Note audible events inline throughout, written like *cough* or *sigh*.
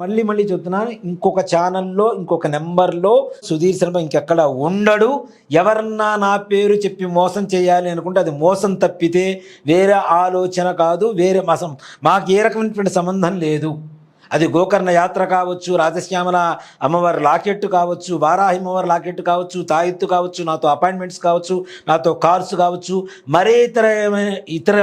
మళ్ళీ మళ్ళీ చెప్తున్నాను ఇంకొక ఛానల్లో ఇంకొక నెంబర్లో సుధీర్ శర్మ ఇంకెక్కడ ఉండడు. ఎవరన్నా నా పేరు చెప్పి మోసం చేయాలి అనుకుంటే అది మోసం తప్పితే వేరే ఆలోచన కాదు వేరే మాసం. మాకు ఏ రకమైనటువంటి సంబంధం లేదు. అది గోకర్ణ యాత్ర కావచ్చు రాజశ్యామల అమ్మవారి లాకెట్ కావచ్చు వారాహి అమ్మవారి లాకెట్ కావచ్చు తాయెత్తు కావచ్చు నాతో అపాయింట్మెంట్స్ కావచ్చు నాతో కార్స్ కావచ్చు మరే ఇతర ఇతర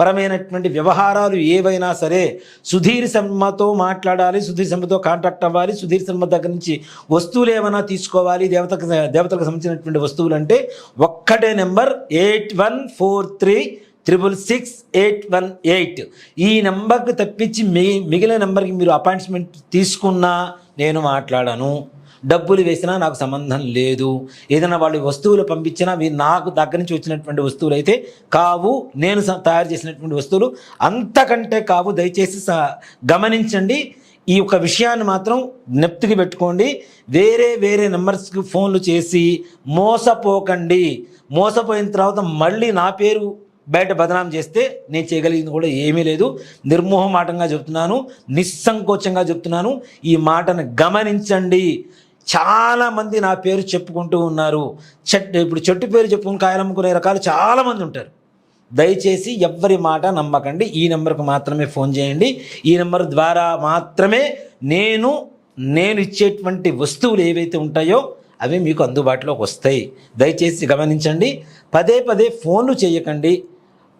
పరమైనటువంటి వ్యవహారాలు ఏవైనా సరే సుధీర్ శర్మతో మాట్లాడాలి సుధీర్ శర్మతో కాంటాక్ట్ అవ్వాలి సుధీర్ శర్మ దగ్గర నుంచి వస్తువులు ఏమైనా తీసుకోవాలి దేవతకు దేవతలకు సంబంధించినటువంటి వస్తువులు అంటే ఒక్కటే number eight one four three triple six eight one eight ఈ నెంబర్కి తప్పించి మిగి మిగిలిన నెంబర్కి మీరు అపాయింట్మెంట్ తీసుకున్నా నేను మాట్లాడను. డబ్బులు వేసినా నాకు సంబంధం లేదు. ఏదైనా వాళ్ళు వస్తువులు పంపించినా మీరు నాకు దగ్గర నుంచి వచ్చినటువంటి వస్తువులు అయితే కావు నేను స- తయారు చేసినటువంటి వస్తువులు అంతకంటే కావు. దయచేసి స- గమనించండి. ఈ యొక్క విషయాన్ని మాత్రం జ్ఞప్తికి పెట్టుకోండి. వేరే వేరే నెంబర్స్కి ఫోన్లు చేసి మోసపోకండి. మోసపోయిన తర్వాత మళ్ళీ నా పేరు బయట బదనాం చేస్తే నేను చేయగలిగింది కూడా ఏమీ లేదు. నిర్మోహమాటంగా చెప్తున్నాను. నిస్సంకోచంగా చెప్తున్నాను. ఈ మాటను గమనించండి. చాలా మంది నా పేరు చెప్పుకుంటూ ఉన్నారు. చెట్టు ఇప్పుడు చెట్టు పేరు చెప్పుకుని కాయలమ్ముకునే రకాలు చాలామంది ఉంటారు. దయచేసి ఎవ్వరి మాట నమ్మకండి. ఈ నెంబర్కు మాత్రమే ఫోన్ చేయండి. ఈ నెంబర్ ద్వారా మాత్రమే నేను నేను ఇచ్చేటువంటి వస్తువులు ఏవైతే ఉంటాయో అవి మీకు అందుబాటులోకి వస్తాయి. దయచేసి గమనించండి. పదే పదే ఫోన్లు చేయకండి.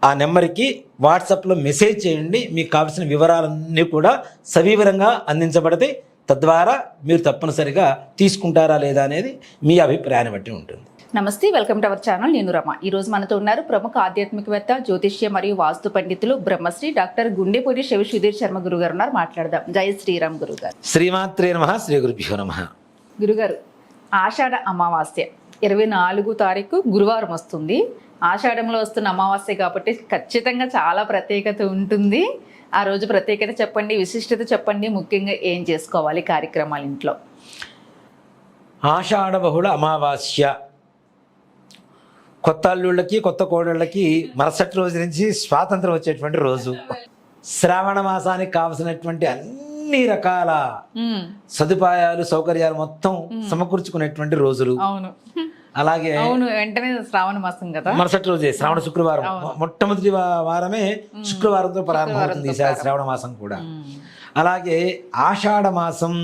ఆ నెంబర్కి వాట్సాప్లో మెసేజ్ చేయండి. మీకు కావాల్సిన వివరాలన్నీ కూడా సవివరంగా అందించబడతాయి. తద్వారా మీరు తప్పనిసరిగా తీసుకుంటారా లేదా అనేది మీ అభిప్రాయాన్ని బట్టి ఉంటుంది. నమస్తే వెల్కమ్ టు అవర్ ఛానల్. నేను రమ. ఈ రోజు మనతో ఉన్నారు ప్రముఖ ఆధ్యాత్మికవేత్త జ్యోతిష్య మరియు వాస్తు పండితులు బ్రహ్మశ్రీ డాక్టర్ గుండెపూడి శివ సుధీర్ శర్మ గురువు గారు ఉన్నారు. మాట్లాడదాం. జై శ్రీరామ్ గురువు గారు శ్రీమాత్రే నమ. శ్రీ గురుభ్యో నమ. గురుగారు ఆషాఢ అమావాస్య. ఇరవై నాలుగు తారీఖు గురువారం వస్తుంది. ఆషాఢంలో వస్తున్న అమావాస్య కాబట్టి ఖచ్చితంగా చాలా ప్రత్యేకత ఉంటుంది. ఆ రోజు ప్రత్యేకత చెప్పండి విశిష్టత చెప్పండి ముఖ్యంగా ఏం చేసుకోవాలి కార్యక్రమాలు ఇంట్లో? ఆషాఢ బహుళ అమావాస్య. కొత్త అల్లుళ్ళకి కొత్త కోడళ్ళకి మరుసటి రోజు నుంచి స్వాతంత్రం వచ్చేటువంటి రోజు. శ్రావణ మాసానికి కావలసినటువంటి అన్ని రకాల సదుపాయాలు సౌకర్యాలు మొత్తం సమకూర్చుకునేటువంటి రోజులు. అవును. అలాగే అవును వెంటనే శ్రావణ మాసం కదా. మరుసటి రోజే శ్రావణ శుక్రవారం. మొట్టమొదటి వారమే శుక్రవారంతో ప్రారంభమవుతుంది ఈసారి శ్రావణ మాసం కూడా. అలాగే ఆషాఢ మాసం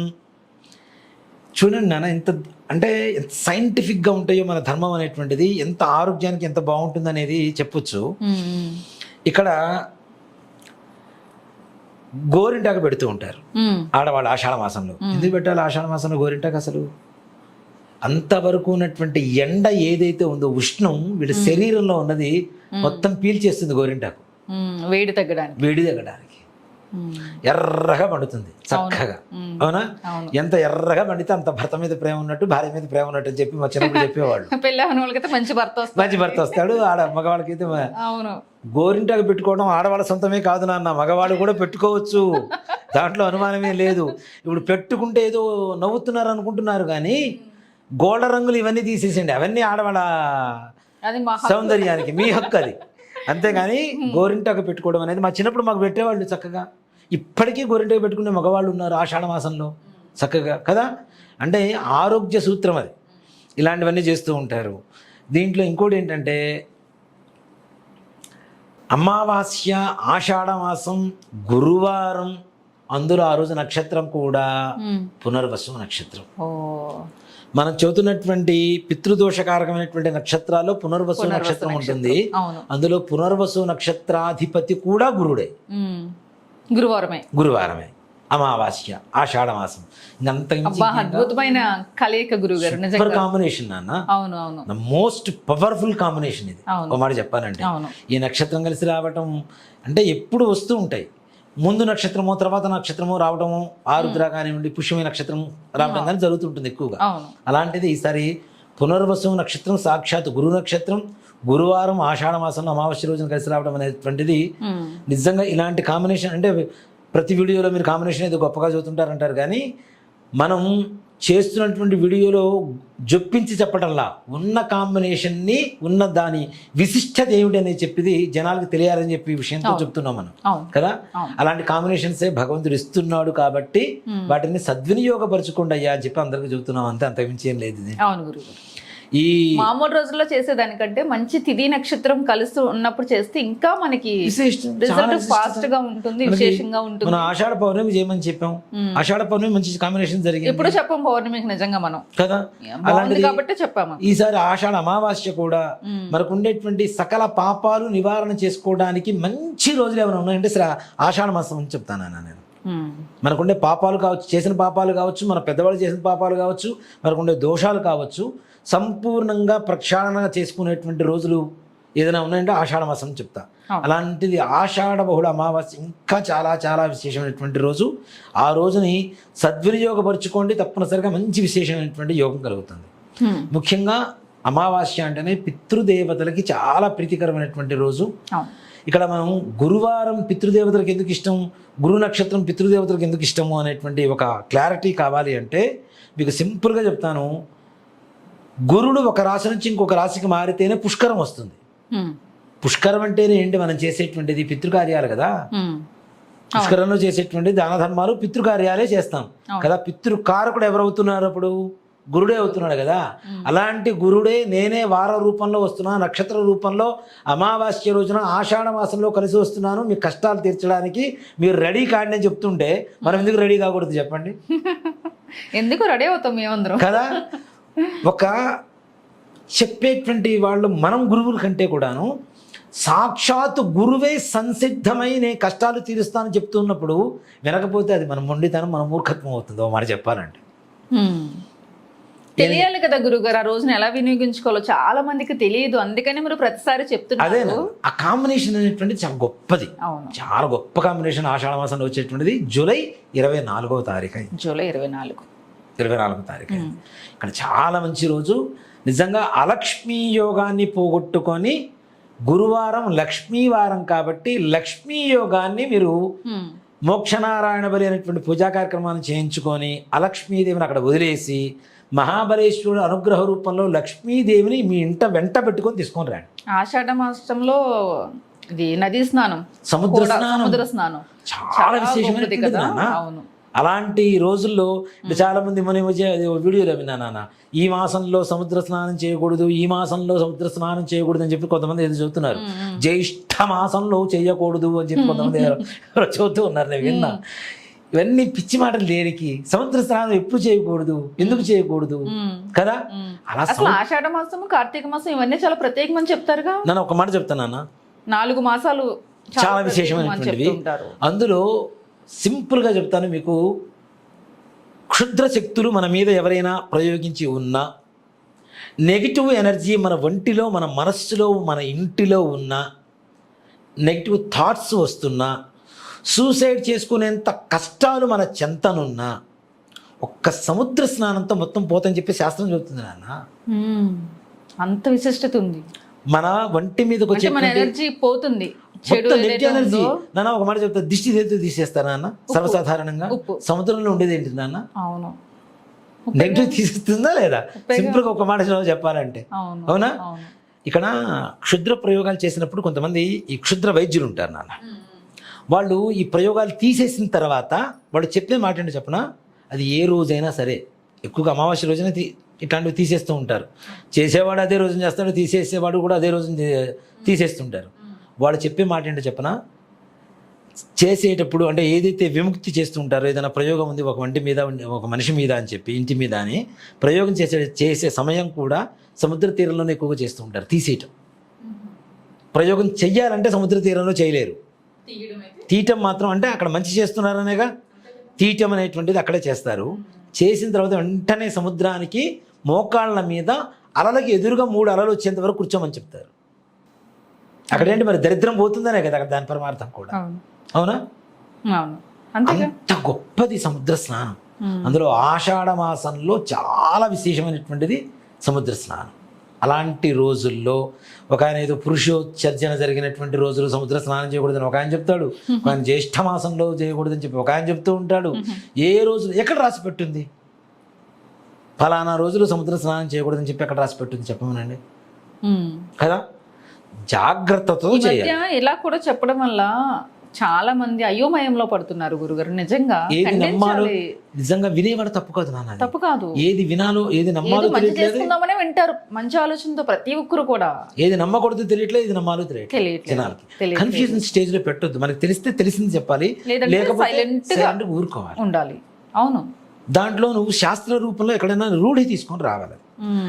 చూడండి నాన్న ఎంత అంటే ఎంత సైంటిఫిక్గా ఉంటాయో మన ధర్మం అనేటువంటిది ఎంత ఆరోగ్యానికి ఎంత బాగుంటుంది అనేది చెప్పొచ్చు. ఇక్కడ గోరింటాకు పెడుతూ ఉంటారు ఆడవాళ్ళు ఆషాఢ మాసంలో. ఎందుకు పెట్టాలి ఆషాఢ మాసంలో గోరింటాకు అసలు? అంతవరకు ఉన్నటువంటి ఎండ ఏదైతే ఉందో ఉష్ణం వీడి శరీరంలో ఉన్నది మొత్తం పీల్చేస్తుంది గోరింటాకు. వేడి తగ్గడానికి. వేడి తగ్గడానికి. ఎర్రగా పండుతుంది చక్కగా. అవునా. ఎంత ఎర్రగా పండితే అంత భర్త మీద ప్రేమ ఉన్నట్టు భార్య మీద ప్రేమ ఉన్నట్టు అని చెప్పి మా చిన్నప్పుడు చెప్పేవాళ్ళు. *laughs* మంచి భర్త మంచి భర్త వస్తాడు. ఆడ మగవాళ్ళకైతే అవును. గోరింటాకు పెట్టుకోవడం ఆడవాళ్ళ సొంతమే కాదు నాన్న. మగవాళ్ళు కూడా పెట్టుకోవచ్చు. *laughs* దాంట్లో అనుమానమే లేదు. ఇప్పుడు పెట్టుకుంటే ఏదో నవ్వుతున్నారు అనుకుంటున్నారు కానీ గోడ రంగులు ఇవన్నీ తీసేసేయండి అవన్నీ ఆడవాళ్ళ సౌందర్యానికి మీ హక్కు అది. అంతేగాని *laughs* గోరింటాకు పెట్టుకోవడం అనేది మా చిన్నప్పుడు మాకు పెట్టేవాళ్ళు చక్కగా. ఇప్పటికీ గోరింటాకు పెట్టుకునే మగవాళ్ళు ఉన్నారు ఆషాఢ మాసంలో చక్కగా కదా? అంటే ఆరోగ్య సూత్రం అది. ఇలాంటివన్నీ చేస్తూ ఉంటారు. దీంట్లో ఇంకోటి ఏంటంటే అమావాస్య ఆషాఢ మాసం గురువారం అందులో ఆ రోజు నక్షత్రం కూడా పునర్వసు నక్షత్రం. మనం చెబుతున్నటువంటి పితృదోషకారకమైనటువంటి నక్షత్రాల్లో పునర్వసు నక్షత్రం ఉంటుంది. అందులో పునర్వసు నక్షత్రాధిపతి కూడా గురుడే. గురువారమే. గురువారమే. అమావాస్య ఆషాఢ మాసం అద్భుతమైన కలయిక గురువు గారు సూపర్ కాంబినేషన్ నాన్న. అవును అవును. మోస్ట్ పవర్ఫుల్ కాంబినేషన్ ఇది. ఒక మాట చెప్పాలంటే. ఈ నక్షత్రం కలిసి రావటం అంటే ఎప్పుడు వస్తూ ఉంటాయి. ముందు నక్షత్రము తర్వాత నక్షత్రము రావటము ఆరుద్ర కానివ్వండి పుష్యమి నక్షత్రం రావడం కానీ జరుగుతుంటుంది ఎక్కువగా. అలాంటిది ఈసారి పునర్వసు నక్షత్రం సాక్షాత్ గురు నక్షత్రం గురువారం ఆషాఢ మాసంలో అమావాస్య రోజున కలిసి రావడం అనేటువంటిది నిజంగా ఇలాంటి కాంబినేషన్ అంటే ప్రతి వీడియోలో మీరు కాంబినేషన్ ఏదో గొప్పగా చదువుతుంటారంటారు కానీ మనం చేస్తున్నటువంటి వీడియోలో జొప్పించి చెప్పడంలా ఉన్న కాంబినేషన్ని ఉన్న దాని విశిష్టత ఏమిటి అనేది చెప్పేది జనాలకు తెలియాలని చెప్పి ఈ విషయంతో చెప్తున్నాం మనం. కదా. అలాంటి కాంబినేషన్సే భగవంతుడు ఇస్తున్నాడు కాబట్టి వాటిని సద్వినియోగపరచుకోండి అయ్యా అని చెప్పి అందరికీ చెబుతున్నాం అంతే అంతకుమించి ఏం లేదు అవును ఈ మామూలు రోజుల్లో చేసేదానికంటే మంచి తిథి నక్షత్రం కలుస్తూ ఉన్నప్పుడు చేస్తే ఇంకా మనకి రిజల్ట్. ఫాస్ట్గా ఉంటుంది విశేషంగా ఉంటుంది. మన ఆషాఢ పౌర్ణమి చేయమని చెప్పాం. ఆషాఢ పౌర్ణమి మంచి కాంబినేషన్ జరిగింది. ఎప్పుడు చెప్పం పౌర్ణమికి నిజంగా మనం. కదా? అలాంటిది కాబట్టి చెప్పాము. ఈసారి ఆషాఢ అమావాస్య కూడా మనకు ఉండేటువంటి సకల పాపాలు నివారణ చేసుకోవడానికి మంచి రోజులు ఏమైనా ఉన్నాయంటే సరే ఆషాఢ మాసం అని చెప్తాను నేను. మనకుండే పాపాలు కావచ్చు చేసిన పాపాలు కావచ్చు మన పెద్దవాళ్ళు చేసిన పాపాలు కావచ్చు మనకుండే దోషాలు కావచ్చు సంపూర్ణంగా ప్రక్షాళన చేసుకునేటువంటి రోజులు ఏదైనా ఉన్నాయంటే ఆషాఢ మాసం అని చెప్తా. అలాంటిది ఆషాఢ బహుళ అమావాస్య ఇంకా చాలా చాలా విశేషమైనటువంటి రోజు. ఆ రోజుని సద్వినియోగపరుచుకోండి. తప్పనిసరిగా మంచి విశేషమైనటువంటి యోగం కలుగుతుంది. ముఖ్యంగా అమావాస్య అంటేనే పితృదేవతలకి చాలా ప్రీతికరమైనటువంటి రోజు. ఇక్కడ మనం గురువారం పితృదేవతలకు ఎందుకు ఇష్టం? గురు నక్షత్రం పితృదేవతలకు ఎందుకు ఇష్టము అనేటువంటి ఒక క్లారిటీ కావాలి అంటే మీకు సింపుల్గా చెప్తాను. గురుడు ఒక రాశి నుంచి ఇంకొక రాశికి మారితేనే పుష్కరం వస్తుంది. పుష్కరం అంటేనే ఏంటి? మనం చేసేటువంటిది పితృకార్యాలు కదా. పుష్కరంలో చేసేటువంటి దాన ధర్మాలు పితృకార్యాలే చేస్తాం. కదా పితృకారకుడు ఎవరవుతున్నారు అప్పుడు? గురుడే అవుతున్నాడు కదా. అలాంటి గురుడే నేనే వార రూపంలో వస్తున్నాను నక్షత్ర రూపంలో అమావాస్య రోజున ఆషాఢ మాసంలో కలిసి వస్తున్నాను మీ కష్టాలు తీర్చడానికి మీరు రెడీ కాండి అని చెప్తుంటే మనం ఎందుకు రెడీ కాకూడదు చెప్పండి? *laughs* ఎందుకు రెడీ అవుతాం మేమందరం? కదా ఒక చెప్పేటువంటి వాళ్ళు మనం గురువుల కంటే కూడాను సాక్షాత్ గురువే సంసిద్ధమై నేను కష్టాలు తీరుస్తానని చెప్తున్నప్పుడు వినకపోతే అది మన మొండితనం మన మూర్ఖత్వం అవుతుంది ఓ మాట చెప్పాలంటే. తెలియాలి కదా గురుగారు ఆ రోజున ఎలా వినియోగించుకోవాలో చాలా మందికి తెలియదు. అందుకని మీరు ప్రతిసారి అదే చెప్తున్నారు ఆ కాంబినేషన్ అనేటువంటిది చాలా గొప్పది. చాలా గొప్ప కాంబినేషన్ ఆషాఢ మాసంలో వచ్చేటువంటిది జూలై ఇరవై నాలుగవ తారీఖు. జూలై ఇరవై నాలుగు. ఇరవై నాలుగో తారీఖు ఇక్కడ చాలా మంచి రోజు. నిజంగా అలక్ష్మీ యోగాన్ని పోగొట్టుకొని గురువారం లక్ష్మీ వారం కాబట్టి లక్ష్మీ యోగాన్ని మీరు. మోక్షనారాయణ బలి అనేటువంటి పూజా కార్యక్రమాన్ని చేయించుకొని అలక్ష్మీదేవిని అక్కడ వదిలేసి మహాబలేశ్వరుడు అనుగ్రహ రూపంలో లక్ష్మీదేవిని మీ ఇంట వెంట పెట్టుకొని తీసుకొని రండి. ఆషాఢ మాసంలో ఇది నదీ స్నానం. సముద్ర స్నానం. సముద్ర స్నానం. చాలా కదా. అవును. అలాంటి రోజుల్లో ఇప్పుడు చాలా మంది మన మధ్య వీడియోలో విన్నా నాన్న ఈ మాసంలో సముద్ర స్నానం చేయకూడదు ఈ మాసంలో సముద్ర స్నానం చేయకూడదు అని చెప్పి కొంతమంది ఏదో చెబుతున్నారు. జ్యేష్ఠ మాసంలో చేయకూడదు అని చెప్పి కొంతమంది ఎవరో చెబుతూ ఉన్నారు నేను విన్నా. ఇవన్నీ పిచ్చి మాటలు దేనికి? సముద్ర స్నానం ఎప్పుడు చేయకూడదు ఎందుకు చేయకూడదు. కదా. అలా అసలు ఆషాఢ మాసం కార్తీక మాసం ఇవన్నీ చాలా ప్రత్యేకమని చెప్తారుగా? నన్ను ఒక మాట చెప్తానన్నా నాలుగు మాసాలు చాలా విశేషమైనటువంటివి. అందులో సింపుల్గా చెప్తాను మీకు. క్షుద్ర శక్తులు మన మీద ఎవరైనా ప్రయోగించి ఉన్నా నెగిటివ్ ఎనర్జీ మన ఒంటిలో మన మనస్సులో మన ఇంటిలో ఉన్న నెగిటివ్ థాట్స్ వస్తున్నా సూసైడ్ చేసుకునేంత కష్టాలు మన చెంతనున్నా ఒక్క సముద్ర స్నానంతో మొత్తం పోతని చెప్పి శాస్త్రం చెబుతుంది నాన్న. అంత విశిష్టత ఉంది. మన ఒంటి మీదకి వచ్చే ఎనర్జీ పోతుంది. చెడు ఎనర్జీ నాన్న ఒక మాట చెప్తా దిష్టి దేంతో తీసేస్తారా నాన్న? సర్వసాధారణంగా. సముద్రంలో ఉండేది ఏంటి నాన్న? అవును. నెగిటివ్ తీసేస్తుందా లేదా? సింపుల్గా ఒక మాట చెప్పాలంటే. అవును ఇక్కడ క్షుద్ర ప్రయోగాలు చేసినప్పుడు కొంతమంది ఈ క్షుద్ర వైద్యులు ఉంటారు నాన్న. వాళ్ళు ఈ ప్రయోగాలు తీసేసిన తర్వాత వాళ్ళు చెప్పే మాట ఏంటో చెప్పనా? అది ఏ రోజైనా సరే. ఎక్కువగా అమావాస్య రోజున తీ ఇట్లాంటివి తీసేస్తూ ఉంటారు. చేసేవాడు అదే రోజున చేస్తాడు తీసేసేవాడు కూడా అదే రోజున తీసేస్తుంటారు. వాళ్ళు చెప్పే మాట ఏంటో చెప్పనా? చేసేటప్పుడు అంటే ఏదైతే విముక్తి చేస్తుంటారో ఏదైనా ప్రయోగం ఉంది ఒక వంటి మీద ఒక మనిషి మీద అని చెప్పి ఇంటి మీద అని ప్రయోగం చేసే చేసే సమయం కూడా సముద్ర తీరంలోనే ఎక్కువగా చేస్తూ ఉంటారు తీసేయటం. ప్రయోగం చెయ్యాలంటే సముద్ర తీరంలో చేయలేరు. తీయటం మాత్రం అంటే అక్కడ మంచి చేస్తున్నారనేగా? తీయటం అనేటువంటిది అక్కడే చేస్తారు. చేసిన తర్వాత వెంటనే సముద్రానికి మోకాళ్ళ మీద అలలకి ఎదురుగా మూడు అలలు వచ్చేంత వరకు కూర్చోమని చెప్తారు. అక్కడేంటి మరి దరిద్రం పోతుందనే కదా అక్కడ దాని పరమార్థం కూడా. అవును. అంత గొప్పది సముద్ర స్నానం. అందులో ఆషాఢ మాసంలో చాలా విశేషమైనటువంటిది సముద్ర స్నానం. అలాంటి రోజుల్లో ఒక ఆయన ఏదో పురుషోత్సర్జన జరిగినటువంటి రోజులు సముద్ర స్నానం చేయకూడదని ఒక ఆయన చెప్తాడు. ఒక ఆయన జ్యేష్ఠ మాసంలో చేయకూడదని చెప్పి ఒక ఆయన చెప్తూ ఉంటాడు. ఏ రోజు ఎక్కడ రాసి పెట్టుంది? ఫలానా రోజులు సముద్ర స్నానం చేయకూడదని చెప్పి అక్కడ రాసి పెట్టింది చెప్పమనండి. కదా? జాగ్రత్తతో చేయాలి. ఇలా కూడా చెప్పడం వల్ల చాలా మంది అయోమయంలో పడుతున్నారు గురుగారు. నిజంగా ఏది నమ్మాలో. నిజంగా వినేవాడు తప్పు కాదు నాన్న. తప్పు కాదు. ఏది వినాలో ఏది నమ్మాలో మంచి తెలియట్లేదు. చేసుకుందామనే వింటారు. మంచి ఆలోచనతో ప్రతి ఒక్కరు కూడా. ఏది నమ్మకూడదు తెలియట్లేదు ఏది నమ్మాలో తెలియట్లేదు. కన్ఫ్యూజన్ స్టేజ్లో పెట్టొద్దు. మనకి తెలిస్తే తెలిసింది చెప్పాలి. లేకపోతే ఊరుకోవాలి. ఉండాలి. అవును. దాంట్లో నువ్వు శాస్త్ర రూపంలో ఎక్కడైనా రూఢి తీసుకొని రావాలి.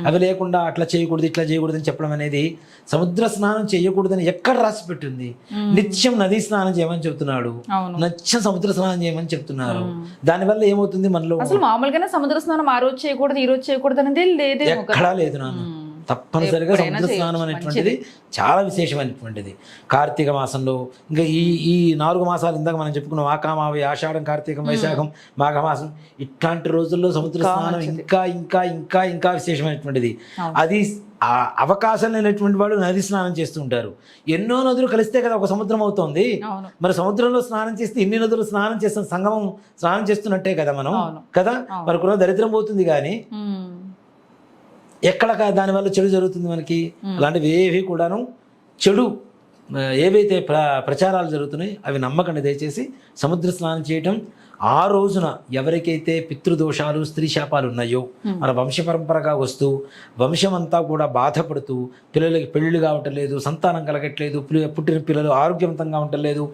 అవి లేకుండా అట్లా చేయకూడదు ఇట్లా చేయకూడదు అని చెప్పడం అనేది సముద్ర స్నానం చేయకూడదని ఎక్కడ రాసి పెట్టింది? నిత్యం నదీ స్నానం చేయమని చెప్తున్నాడు. నిత్యం సముద్ర స్నానం చేయమని చెప్తున్నారు. దానివల్ల ఏమవుతుంది మనలో? అసలు మామూలుగానే సముద్ర స్నానం ఆ రోజు చేయకూడదు ఈ రోజు చేయకూడదు అనేది లేదే ఎక్కడా లేదు నాన్న. తప్పనిసరిగా సముద్ర స్నానం అనేటువంటిది చాలా విశేషమైనటువంటిది. కార్తీక మాసంలో ఇంకా ఈ ఈ నాలుగు మాసాలు ఇందాక మనం చెప్పుకున్నాం. ఆకామావి ఆషాఢం కార్తీకం వైశాఖం మాఘమాసం ఇట్లాంటి రోజుల్లో సముద్ర స్నానం ఇంకా ఇంకా ఇంకా ఇంకా విశేషమైనటువంటిది. అది ఆ అవకాశం లేనటువంటి వాళ్ళు నది స్నానం చేస్తూ ఉంటారు. ఎన్నో నదులు కలిస్తే కదా ఒక సముద్రం అవుతోంది. మరి సముద్రంలో స్నానం చేస్తే ఎన్ని నదులు స్నానం చేస్తున్న సంగమం స్నానం చేస్తున్నట్టే కదా మనం. కదా? మరి కూడా దరిద్రం పోతుంది కానీ. ఎక్కడ దానివల్ల చెడు జరుగుతుంది మనకి? అలాంటివి ఏవి కూడాను చెడు ఏవైతే ప్ర ప్రచారాలు జరుగుతున్నాయి అవి నమ్మకండి దయచేసి. సముద్ర స్నానం చేయటం ఆ రోజున ఎవరికైతే పితృదోషాలు స్త్రీ శాపాలు ఉన్నాయో మన వంశ పరంపరగా వస్తూ వంశం అంతా కూడా బాధపడుతూ పిల్లలకి పెళ్ళిళ్ళు కావటం లేదు సంతానం కలగట్లేదు పుట్టిన పిల్లలు ఆరోగ్యవంతంగా ఉండలేదు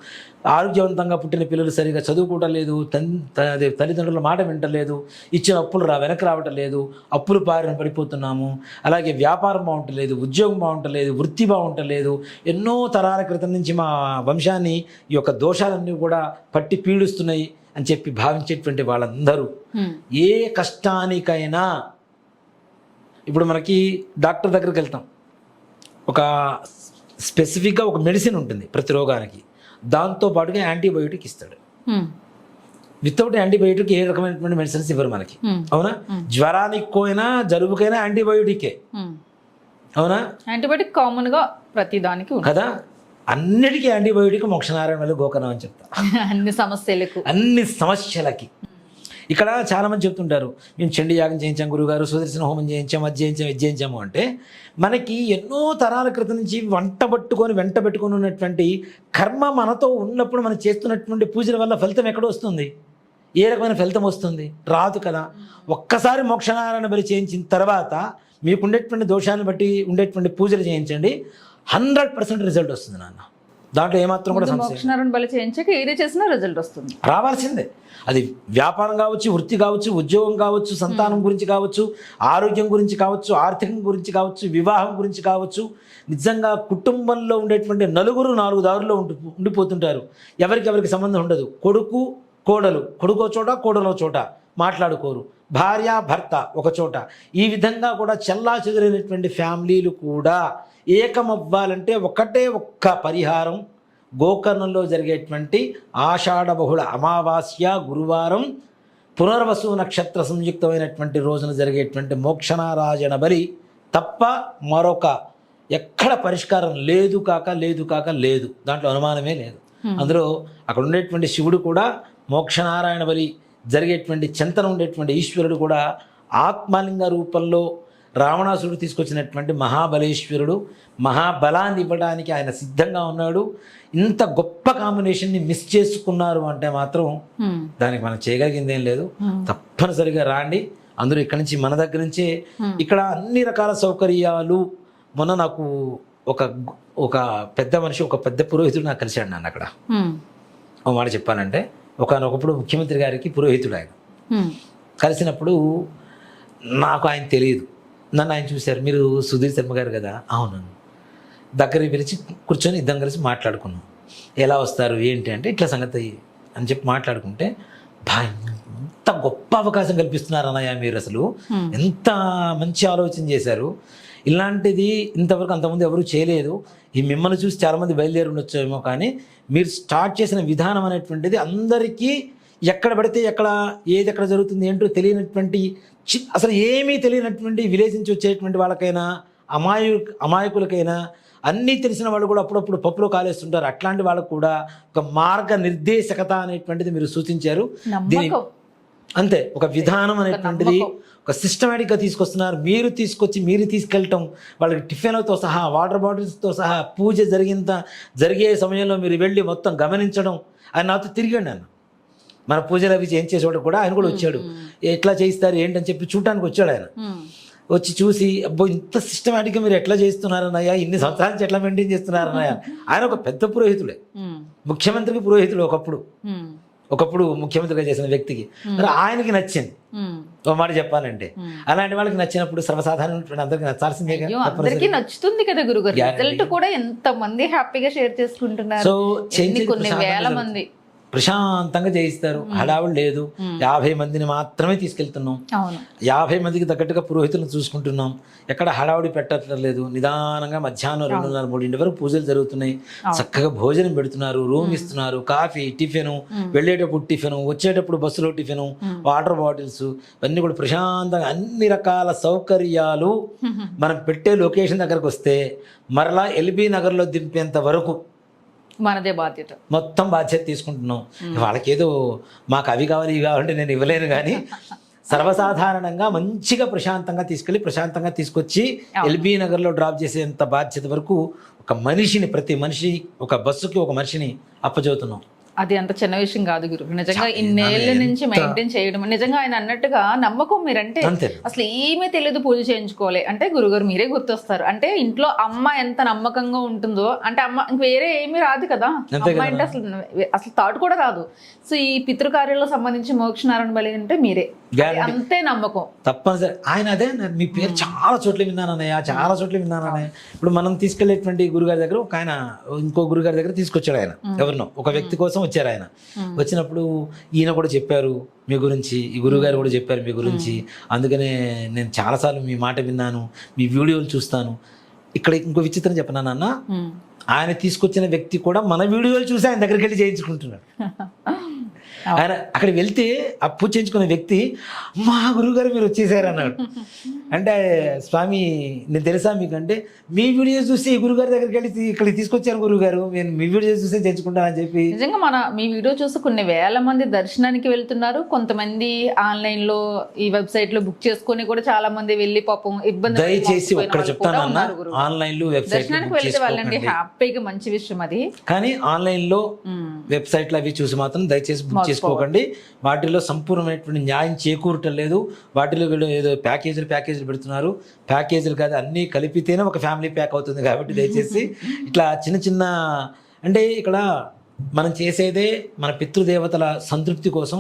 ఆరోగ్యవంతంగా పుట్టిన పిల్లలు సరిగా చదువుకోవటం లేదు అదే తల్లిదండ్రుల మాట వింటలేదు ఇచ్చిన అప్పులు రా వెనక్కి రావటం లేదు అప్పులు బారిన పడిపోతున్నాము అలాగే వ్యాపారం బాగుంటలేదు ఉద్యోగం బాగుంటలేదు వృత్తి బాగుంటలేదు ఎన్నో తరాల క్రితం నుంచి మా వంశాన్ని ఈ యొక్క దోషాలన్నీ కూడా పట్టి పీడిస్తున్నాయి అని చెప్పి భావించేటువంటి వాళ్ళందరూ. ఏ కష్టానికైనా ఇప్పుడు మనకి డాక్టర్ దగ్గరికి వెళ్తాం. ఒక స్పెసిఫిక్గా ఒక మెడిసిన్ ఉంటుంది ప్రతి రోగానికి. దాంతో పాటుగా యాంటీబయోటిక్ ఇస్తాడు. వితౌట్ యాంటీబయోటిక్ ఏ రకమైనటువంటి మెడిసిన్స్ ఇవ్వరు మనకి. అవునా? జ్వరానికి పోయినా జలుబుకైనా యాంటీబయోటికే. అవునా? యాంటీబయాటిక్ కామన్గా ప్రతి దానికి కదా? అన్నిటికీ యాంటీబయోటిక్ మోక్షనారాయణ వల్ల గోకర్ణం అని చెప్తా. అన్ని సమస్యలకు. అన్ని సమస్యలకి. ఇక్కడ చాలా మంది చెప్తుంటారు మేము చండీ యాగం చేయించాం గురుగారు సుదర్శన హోమం చేయించాం అది చేయించాం ఇది చేయించాము. అంటే మనకి ఎన్నో తరాల క్రితం నుంచి వంట పట్టుకొని వెంట పెట్టుకొని ఉన్నటువంటి కర్మ మనతో ఉన్నప్పుడు మనం చేస్తున్నటువంటి పూజల వల్ల ఫలితం ఎక్కడ వస్తుంది? ఏ రకమైన ఫలితం వస్తుంది? రాదు కదా. ఒక్కసారి మోక్షనారాయణ బలి చేయించిన తర్వాత మీకు ఉండేటువంటి దోషాన్ని బట్టి ఉండేటువంటి పూజలు చేయించండి. హండ్రెడ్ పర్సెంట్ రిజల్ట్ వస్తుంది నాన్న. దాంట్లో ఏమాత్రం కూడా ఏది చేసినా రిజల్ట్ వస్తుంది. రావాల్సిందే. అది వ్యాపారం కావచ్చు వృత్తి కావచ్చు ఉద్యోగం కావచ్చు సంతానం గురించి కావచ్చు ఆరోగ్యం గురించి కావచ్చు ఆర్థికం గురించి కావచ్చు వివాహం గురించి కావచ్చు నిజంగా కుటుంబంలో ఉండేటువంటి నలుగురు నాలుగు దారుల్లో ఉండి ఉండిపోతుంటారు. ఎవరికి ఎవరికి సంబంధం ఉండదు. కొడుకు కోడలు. కొడుకో చోట కోడలో చోట మాట్లాడుకోరు. భార్య భర్త ఒక చోట. ఈ విధంగా కూడా చెల్లా చెదిరినటువంటి ఫ్యామిలీలు కూడా ఏకమవ్వాలంటే ఒకటే ఒక్క పరిహారం. గోకర్ణంలో జరిగేటువంటి ఆషాఢ బహుళ అమావాస్య గురువారం పునర్వసు నక్షత్ర సంయుక్తమైనటువంటి రోజున జరిగేటువంటి మోక్షనారాయణ బలి తప్ప మరొక ఎక్కడ పరిష్కారం లేదు కాక లేదు కాక లేదు. దాంట్లో అనుమానమే లేదు. అందులో అక్కడ ఉండేటువంటి శివుడు కూడా మోక్షనారాయణ బలి జరిగేటువంటి చింతన ఉండేటువంటి ఈశ్వరుడు కూడా ఆత్మలింగ రూపంలో రావణాసురుడు తీసుకొచ్చినటువంటి మహాబలేశ్వరుడు మహాబలాన్ని ఇవ్వడానికి ఆయన సిద్ధంగా ఉన్నాడు. ఇంత గొప్ప కాంబినేషన్ని మిస్ చేసుకున్నారు అంటే మాత్రం. దానికి మనం చేయగలిగింది ఏం లేదు తప్పనిసరిగా రాండి. అందరూ ఇక్కడి నుంచి మన దగ్గర నుంచే ఇక్కడ అన్ని రకాల సౌకర్యాలు మొన్న నాకు ఒక ఒక పెద్ద మనిషి ఒక పెద్ద పురోహితుడు నాకు కలిశాడు నన్ను అక్కడ. మాట చెప్పాలంటే ఒకనొకప్పుడు ముఖ్యమంత్రి గారికి పురోహితుడు ఆయన. కలిసినప్పుడు నాకు ఆయన తెలియదు. నన్ను ఆయన చూశారు. మీరు సుధీర్ శర్మ గారు కదా? అవును. దగ్గరికి పిలిచి కూర్చొని ఇద్దరం కలిసి మాట్లాడుకున్నాం. ఎలా వస్తారు? ఏంటి అంటే ఇట్లా సంగతి అని చెప్పి మాట్లాడుకుంటే బా ఎంత గొప్ప అవకాశం కల్పిస్తున్నారు అన్నయ్య మీరు అసలు. ఎంత మంచి ఆలోచన చేశారు. ఇలాంటిది ఇంతవరకు అంతకుముందు ఎవరు చేయలేదు. ఈ మిమ్మల్ని చూసి చాలామంది బయలుదేరి ఉండొచ్చేమో కానీ మీరు స్టార్ట్ చేసిన విధానం అనేటువంటిది అందరికీ ఎక్కడ పడితే ఎక్కడ ఏది ఎక్కడ జరుగుతుంది ఏంటో తెలియనటువంటి అసలు ఏమీ తెలియనటువంటి విలేజ్ నుంచి వచ్చేటువంటి వాళ్ళకైనా అమాయు అమాయకులకైనా అన్నీ తెలిసిన వాళ్ళు కూడా అప్పుడప్పుడు పప్పులో కాలేస్తుంటారు. అట్లాంటి వాళ్ళకు కూడా ఒక మార్గ నిర్దేశకత అనేటువంటిది మీరు సూచించారు. దీని అంతే ఒక విధానం అనేటువంటిది ఒక సిస్టమేటిక్గా తీసుకొస్తున్నారు. మీరు తీసుకొచ్చి మీరు తీసుకెళ్ళటం వాళ్ళకి టిఫిన్లతో సహా వాటర్ బాటిల్స్తో సహా పూజ జరిగింత జరిగే సమయంలో మీరు వెళ్ళి మొత్తం గమనించడం ఆయన నాతో తిరిగాడు ఆయన మన పూజలు అవి ఏం చేసేవాడు కూడా ఆయన కూడా వచ్చాడు. ఎట్లా చేయిస్తారు ఏంటని చెప్పి చూడటానికి వచ్చాడు ఆయన. వచ్చి చూసి అబ్బో ఇంత సిస్టమేటిక్గా మీరు ఎట్లా చేస్తున్నారన్నయ్య ఇన్ని సంవత్సరాల నుంచి ఎట్లా మెయింటైన్ చేస్తున్నారన్నయ్య ఆయన ఒక పెద్ద పురోహితుడే. ముఖ్యమంత్రికి పురోహితుడు ఒకప్పుడు. ఒకప్పుడు ముఖ్యమంత్రిగా చేసిన వ్యక్తికి. మరి ఆయనకి నచ్చింది. ఒక మాట చెప్పాలంటే. అలాంటి వాళ్ళకి నచ్చినప్పుడు సర్వసాధారణ అందరికి నచ్చాల్సిందే అయ్యో అందరికీ నచ్చుతుంది కదా గురుగారు. రిజల్ట్ కూడా ఎంత మంది హ్యాపీగా షేర్ చేసుకుంటున్నారు. సో కొన్ని వేల. మంది. ప్రశాంతంగా చేయిస్తారు హడావుడు లేదు. యాభై మందిని మాత్రమే తీసుకెళ్తున్నాం. యాభై మందికి తగ్గట్టుగా పురోహితులను చూసుకుంటున్నాం. ఎక్కడ హడావుడి పెట్టట్లేదు. నిదానంగా మధ్యాహ్నం రెండున్నర మూడింటి వరకు పూజలు జరుగుతున్నాయి. చక్కగా భోజనం పెడుతున్నారు. రూమ్ ఇస్తున్నారు. కాఫీ టిఫిన్ వెళ్ళేటప్పుడు టిఫిన్ వచ్చేటప్పుడు బస్సులో టిఫిన్ వాటర్ బాటిల్స్ ఇవన్నీ కూడా ప్రశాంతంగా అన్ని రకాల సౌకర్యాలు మనం పెట్టే లొకేషన్ దగ్గరకు వస్తే మరలా ఎల్బీ నగర్లో దింపేంత వరకు మనదే బాధ్యత. మొత్తం బాధ్యత తీసుకుంటున్నాం. వాళ్ళకేదో మాకు అవి కావాలి ఇవి కావాలంటే నేను ఇవ్వలేను కానీ *laughs* సర్వసాధారణంగా మంచిగా ప్రశాంతంగా తీసుకెళ్ళి ప్రశాంతంగా తీసుకొచ్చి ఎల్బీ నగర్లో డ్రాప్ చేసేంత బాధ్యత వరకు ఒక మనిషిని ప్రతి మనిషి ఒక బస్సుకి ఒక మనిషిని అప్పచెబుతున్నాం అది అంత చిన్న విషయం కాదు గురు. నిజంగా ఇన్నేళ్ళ నుంచి మెయింటైన్ చేయడం నిజంగా ఆయన అన్నట్టుగా నమ్మకం మీరంటే అసలు ఏమీ తెలియదు పూజ చేయించుకోవాలి. అంటే గురుగారు మీరే గుర్తొస్తారు. అంటే ఇంట్లో అమ్మ ఎంత నమ్మకంగా ఉంటుందో అంటే అమ్మ ఇంక వేరే ఏమీ రాదు కదా. అమ్మ అంటే అసలు అసలు థాట్ కూడా రాదు. సో ఈ పితృకార్యాలకు సంబంధించి మోక్షనారాయణ బలి అంటే మీరే. అంతే నమ్మకం. తప్పనిసరి. ఆయన అదే మీ పేరు చాలా చోట్ల విన్నానన్నయ్య చాలా చోట్ల విన్నానన్నయ్య. ఇప్పుడు మనం తీసుకెళ్ళేటువంటి గురుగారి దగ్గర ఒక ఆయన ఇంకో గురుగారి దగ్గర తీసుకొచ్చాడు ఆయన. ఎవరినో. ఒక వ్యక్తి కోసం వచ్చారు ఆయన. వచ్చినప్పుడు ఈయన కూడా చెప్పారు మీ గురించి ఈ గురువుగారు కూడా చెప్పారు మీ గురించి. అందుకనే నేను చాలాసార్లు మీ మాట విన్నాను మీ వీడియోలు చూస్తాను. ఇక్కడ ఇంకో విచిత్రం చెప్పనా నాన్న. ఆయన తీసుకొచ్చిన వ్యక్తి కూడా మన వీడియోలు చూసి ఆయన దగ్గరికి వెళ్ళి చేయించుకుంటున్నాడు. *laughs* ఆయన అక్కడ వెళ్తే ఆ పూజ చేయించుకున్న వ్యక్తి మా గురువుగారు మీరు వచ్చేసారు అన్నాడు. అంటే స్వామి నేను తెలుసా మీకు అంటే మీ వీడియో చూసి గురుగారి దగ్గరికి వెళ్ళి ఇక్కడికి తీసుకొచ్చాను గురుగారు నేను మీ వీడియో చూసే చేయించుకుంటానని చెప్పి నిజంగా మన మీ వీడియో చూసి కొన్ని వేల మంది దర్శనానికి వెళ్తున్నారు. కొంతమంది ఆన్లైన్లో ఈ వెబ్సైట్లో బుక్ చేసుకొని కూడా చాలా మంది వెళ్ళి పాపం ఇబ్బంది దయచేసి ఒక్కడ వాళ్ళు చెప్తాను కూడా అన్న ఉన్నారు గురు. ఆన్లైన్లో వెబ్సైట్ దర్శనానికి వెళ్తే వాళ్ళండి హ్యాపీగా మంచి విషయం అది. కానీ ఆన్లైన్లో. వెబ్సైట్లు అవి చూసి మాత్రం దయచేసి బుక్ చేసుకోకండి. వాటిలో సంపూర్ణమైనటువంటి న్యాయం చేకూరటం లేదు. వాటిలో వీళ్ళు ఏదో ప్యాకేజీలు ప్యాకేజీలు పెడుతున్నారు. ప్యాకేజీలు కాదు అన్నీ కలిపితేనే ఒక ఫ్యామిలీ ప్యాక్ అవుతుంది కాబట్టి దయచేసి ఇట్లా చిన్న చిన్న అంటే ఇక్కడ మనం చేసేదే మన పితృదేవతల సంతృప్తి కోసం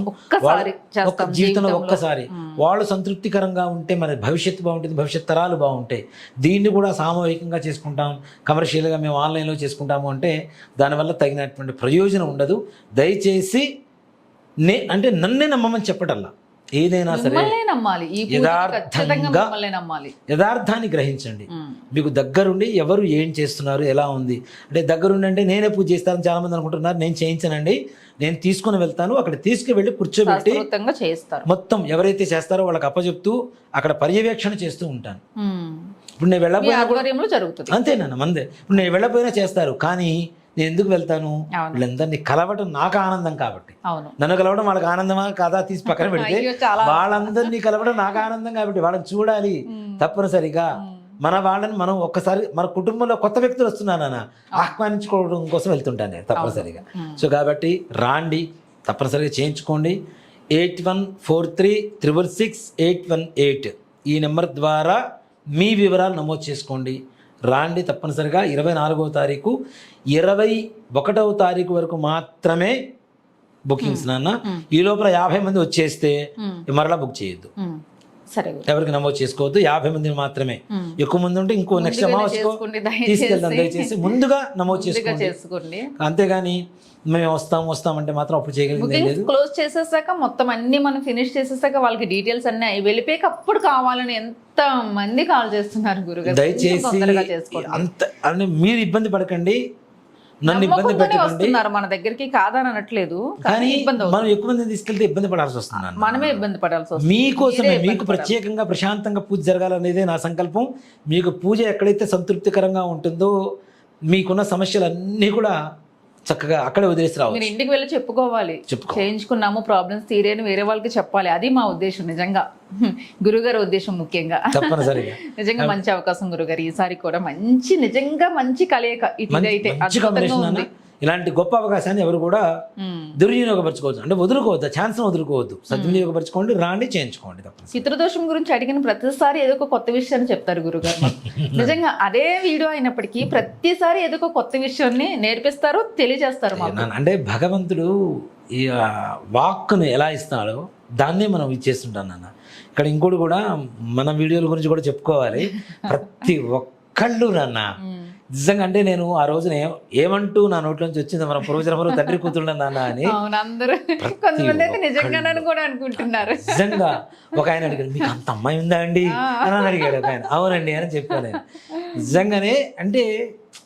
ఒక్క జీవితంలో ఒక్కసారి. వాళ్ళు సంతృప్తికరంగా ఉంటే మన భవిష్యత్తు బాగుంటుంది భవిష్యత్ తరాలు బాగుంటాయి. దీన్ని కూడా సామూహికంగా చేసుకుంటాం. కమర్షియల్గా మేము ఆన్లైన్లో చేసుకుంటాము అంటే దానివల్ల తగినటువంటి ప్రయోజనం ఉండదు. దయచేసి నే అంటే నన్నే నమ్మమని చెప్పటల్లా. ఏదైనా సరే యథార్థంగా యథార్థాన్ని గ్రహించండి. మీకు దగ్గరుండి ఎవరు ఏం చేస్తున్నారు ఎలా ఉంది? అంటే దగ్గరుండి అంటే నేనే పూజ చేస్తాను చాలా మంది అనుకుంటున్నారు నేను చేయించనండి నేను తీసుకుని వెళ్తాను అక్కడ తీసుకువెళ్ళి కూర్చోబెట్టి మొత్తం ఎవరైతే చేస్తారో వాళ్ళకి అప్పచెప్తూ అక్కడ పర్యవేక్షణ చేస్తూ ఉంటాను. ఇప్పుడు నేను జరుగుతుంది. అంతేనన్న మందే. ఇప్పుడు నేను వెళ్ళకపోయినా చేస్తారు కానీ నేను ఎందుకు వెళ్తాను. వీళ్ళందరినీ కలవటం నాకు ఆనందం కాబట్టి. నన్ను కలవడం వాళ్ళకి ఆనందమా కాదా తీసి పక్కన *laughs* పెడితే వాళ్ళందరినీ కలవడం నాకు ఆనందం కాబట్టి వాళ్ళని చూడాలి. తప్పనిసరిగా మన వాళ్ళని మనం ఒక్కసారి మన కుటుంబంలో కొత్త వ్యక్తులు వస్తున్నానన్న ఆహ్వానించుకోవడం కోసం వెళ్తుంటాను నేను తప్పనిసరిగా. సో కాబట్టి రాండి తప్పనిసరిగా చేయించుకోండి. Eight one four three triple six eight one eight ఈ నెంబర్ ద్వారా మీ వివరాలు నమోదు చేసుకోండి. రాండి తప్పనిసరిగా ఇరవై నాలుగవ తారీఖు ఇరవై ఒకటవ తారీఖు వరకు మాత్రమే బుకింగ్స్ నాన్న. ఈ లోపల యాభై మంది వచ్చేస్తే మరలా బుక్ చేయొద్దు. సరే. ఎవరికి నమోదు చేసుకోవద్దు యాభై మంది మాత్రమే. ఎక్కువ మంది ఉంటే ఇంకో నెక్స్ట్ అమావాస్యకో. తీసుకెళ్దాం దయచేసి. ముందుగా నమోదు చేసుకోండి. అంతేగాని మేము వస్తాం వస్తామంటే మాత్రం అప్పుడు చేయగలిగింది క్లోజ్ చేసేసాక మొత్తం అన్ని మనం ఫినిష్ చేసేసాక వాళ్ళకి డీటెయిల్స్ అన్ని వెళ్ళిపోయాక అప్పుడు కావాలని ఎంత మంది కాల్ చేస్తున్నారు గురుగారు? దయచేసి అంత అంటే మీరు ఇబ్బంది పడకండి. నన్ను ఇబ్బంది పెట్టకండి. మన దగ్గరికి కాదని అనట్లేదు కానీ మనం ఎక్కువ మందిని తీసుకెళ్తే ఇబ్బంది పడాల్సి వస్తుంది. మనమే ఇబ్బంది పడాల్సి వస్తుంది. మీకోసమే మీకు. ప్రత్యేకంగా ప్రశాంతంగా పూజ జరగాలనేదే నా సంకల్పం. మీకు పూజ ఎక్కడైతే సంతృప్తికరంగా ఉంటుందో మీకున్న సమస్యలన్నీ కూడా చక్కగా అక్కడే వదిలేసి రావచ్చు. మీరు ఇంటికి వెళ్ళి చెప్పుకోవాలి. చెప్పుకో. చేయించుకున్నాము ప్రాబ్లమ్స్ తీరేని వేరే వాళ్ళకి చెప్పాలి. అది మా ఉద్దేశం నిజంగా. *laughs* గురుగారి ఉద్దేశం ముఖ్యంగా. తప్పనిసరిగా. *laughs* నిజంగా మంచి అవకాశం గురుగారు. ఈసారి కూడా మంచి నిజంగా మంచి కలయిక ఇదైతే అద్భుతంగా ఉంది. ఇలాంటి గొప్ప అవకాశాన్ని ఎవరు కూడా ఉమ్. దుర్వినియోగపరచుకోవద్దు. అంటే వదులుకోవద్దు ఛాన్స్ వదులుకోవద్దు. సద్వినియోగపరచుకోండి రాండి చేయించుకోండి పితృదోషం గురించి అడిగిన ప్రతిసారి ఏదో ఒక కొత్త విషయాన్ని చెప్తారు గురుగారు. *laughs* నిజంగా అదే వీడియో అయినప్పటికీ ప్రతిసారి ఏదో ఒక కొత్త విషయాన్ని నేర్పిస్తారు తెలియజేస్తారు అంటే భగవంతుడు ఈ ఆ, వాక్కును ఎలా ఇస్తాడో దాన్నే మనం ఇచ్చేస్తుంటాం నాన్న. ఇక్కడ ఇంకోటి కూడా మన వీడియోల గురించి కూడా చెప్పుకోవాలి. *laughs* ప్రతి ఒక్కళ్ళు నాన్న. నిజంగా అంటే నేను ఆ రోజున ఏమంటూ నా నోట్ల నుంచి వచ్చింది మన పూర్వజన్మలో తండ్రి కూతుళ్ళ నాన్న అని నిజంగా ఒక ఆయన అడిగాడు మీకు అంత అమ్మాయి ఉందా అండి? అని అని అడిగాడు ఒక ఆయన. అవునండి అని చెప్పాను నేను నిజంగానే అంటే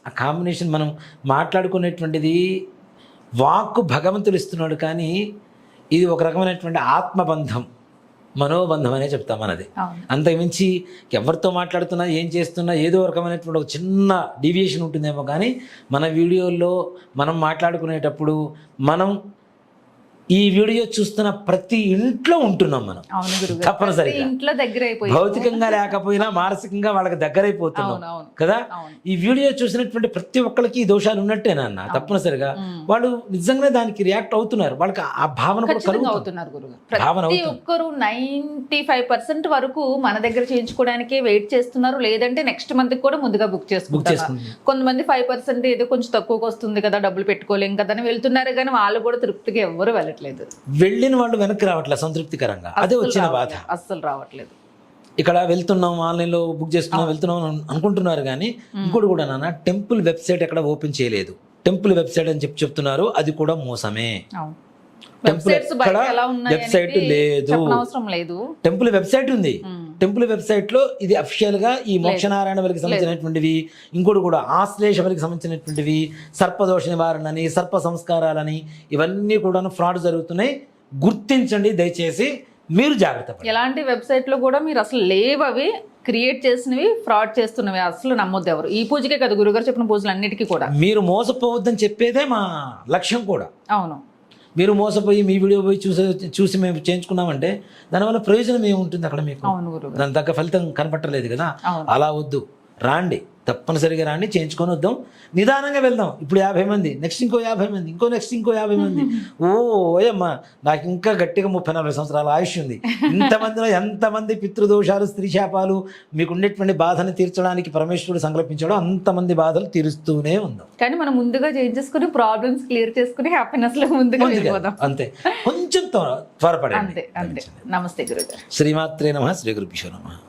ఆ కాంబినేషన్ మనం మాట్లాడుకునేటువంటిది వాక్కు భగవంతుడు ఇస్తున్నాడు కానీ ఇది ఒక రకమైనటువంటి ఆత్మబంధం. మనోబంధం అనే చెప్తాం మనది. అంతకుమించి ఎవరితో మాట్లాడుతున్నా ఏం చేస్తున్నా ఏదో రకమైనటువంటి ఒక చిన్న డీవియేషన్ ఉంటుందేమో కానీ మన వీడియోల్లో మనం మాట్లాడుకునేటప్పుడు మనం ఈ వీడియో చూస్తున్న ప్రతి ఇంట్లో ఉంటున్నాం మనం. తప్పనిసరిగా. ఇంట్లో దగ్గర భౌతికంగా లేకపోయినా మానసికంగా వాళ్ళకి దగ్గరైపోతున్నాం. అవును అవును. కదా? ఈ వీడియో చూసినటువంటి ప్రతి ఒక్కరికి ఈ దోషాలు ఉన్నట్టేనా అన్న తప్పనిసరిగా. వాళ్ళు నిజంగానే దానికి రియాక్ట్ అవుతున్నారు. వాళ్ళకి ఆ భావన ప్రతి. ఒక్కరు నైన్టీ ఫైవ్ పర్సెంట్ వరకు మన దగ్గర చేయించుకోవడానికి వెయిట్ చేస్తున్నారు. లేదంటే నెక్స్ట్ మంత్ కూడా ముందుగా బుక్ బుక్ చేసుకుంటారు. కొంతమంది ఫైవ్ పర్సెంట్ ఏదో కొంచెం తక్కువకి వస్తుంది కదా డబ్బులు పెట్టుకోలేం కదా అని వెళ్తున్నారు. కానీ వాళ్ళు కూడా తృప్తిగా ఎవ్వరు వెళ్ళట్లేదు వెళ్ళిన వాళ్ళు వెనక్కి రావట్లేదు సంతృప్తికరంగా. అదే వచ్చిన బాధ. రావట్లేదు. అస్సలు రావట్లేదు. ఇక్కడ వెళ్తున్నాం ఆన్లైన్లో బుక్ చేసుకున్నాం వెళ్తున్నాం అని అనుకుంటున్నారు కానీ ఇంకోటి కూడా నాన్న టెంపుల్ వెబ్సైట్ ఎక్కడ ఓపెన్ చేయలేదు. టెంపుల్ వెబ్సైట్ అని చెప్పి చెప్తున్నారు అది కూడా మోసమే. టెంపుల్ వెబ్సైట్ లేదు. టెంపుల్ వెబ్సైట్ ఉంది. టెంపుల్ వెబ్సైట్లో ఇది అఫిషియల్గా ఈ మోక్షనారాయణ వరకు సంబంధించినటువంటివి ఇంకోటి కూడా ఆశ్లేష వరకు సంబంధించినటువంటివి సర్పదోష నివారణ అని సర్ప సంస్కారాలని ఇవన్నీ కూడా ఫ్రాడ్ జరుగుతున్నాయి. గుర్తించండి దయచేసి మీరు జాగ్రత్త. ఎలాంటి వెబ్సైట్లో కూడా మీరు అసలు లేవు అవి క్రియేట్ చేసినవి ఫ్రాడ్ చేస్తున్నవి అసలు నమ్మొద్దు ఎవరు. ఈ పూజకే కదా గురుగారు చెప్పిన పూజలు అన్నిటికీ కూడా. మీరు మోసపోవద్దని చెప్పేదే మా లక్ష్యం కూడా. అవును. మీరు మోసపోయి మీ వీడియో పోయి చూసి చూసి మేము చేయించుకున్నామంటే దానివల్ల ప్రయోజనం ఏముంటుంది అక్కడ మీకు? దాని తగ్గ ఫలితం కనపట్టలేదు కదా? అలా వద్దు. రాండి తప్పనిసరిగా రాండి చేయించుకొని వద్దాం. నిదానంగా వెళ్దాం. ఇప్పుడు యాభై మంది. నెక్స్ట్ ఇంకో యాభై మంది. ఇంకో నెక్స్ట్ ఇంకో యాభై మంది. *laughs* ఓ ఓయమ్మా నాకు ఇంకా గట్టిగా ముప్పై నలభై సంవత్సరాల ఆయుష్ ఉంది. *laughs* ఇంతమందిలో ఎంతమంది పితృదోషాలు స్త్రీ శాపాలు మీకు ఉండేటువంటి బాధను తీర్చడానికి పరమేశ్వరుడు సంకల్పించాడో అంతమంది బాధలు తీరుస్తూనే ఉందాం. కానీ మనం ముందుగా చేంజెసుకుని ప్రాబ్లమ్స్ క్లియర్ చేసుకుని హ్యాపీనెస్లో ముందుగా అంతే. కొంచెం త్వర- త్వరపడండి. అంతే అంతే. నమస్తే గురుగారు. శ్రీమాత్రే నమ శ్రీ గురుభ్యో నమ.